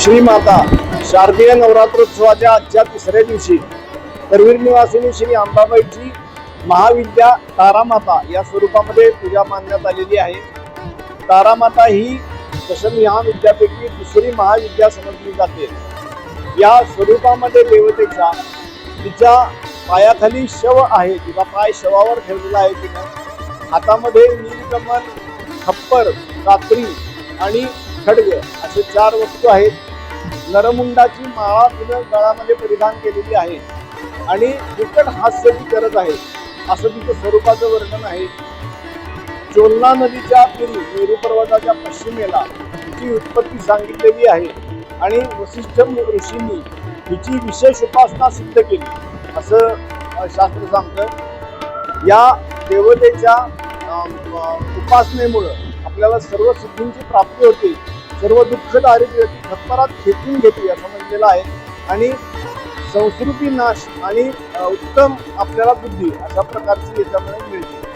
श्रीमाता शारदीय नवरात्रोत्सवाच्या आजच्या तिसऱ्या दिवशी करवीर निवासिनी श्री अंबाबाईची महाविद्या तारामाता या स्वरूपामध्ये पूजा मानण्यात आलेली आहे. तारामाता ही दशम महाविद्यापैकी दुसरी महाविद्या समजली जाते. या स्वरूपामध्ये देवतेच्या तिच्या पायाखाली शव आहे तिचा पाय शवावर ठेवलेला आहे तिनं. हातामध्ये नीलकमल खप्पर कात्री आणि खडग असे चार वस्तू आहेत. नरमुंडाची माळा तिनं गळामध्ये परिधान केलेली आहे. आणि बिकट हास्य ती करत आहे. असं तिचं स्वरूपाचं वर्णन आहे. चोलना नदीच्या तीरी मेरू पर्वताच्या पश्चिमेला तिची उत्पत्ती सांगितलेली आहे. आणि वसिष्ठ ऋषींनी हिची विशेष उपासना सिद्ध केली. असं शास्त्र सांगतं. या देवतेच्या उपासनेमुळं आपल्याला सर्व सिद्धींची प्राप्ती होते. सर्व दुःख दारिद्र्य ती खेचून घेते असं म्हटलेलं आहे. आणि संस्कृती नाश आणि उत्तम आपल्याला बुद्धी अशा प्रकारची याच्यामुळे मिळते.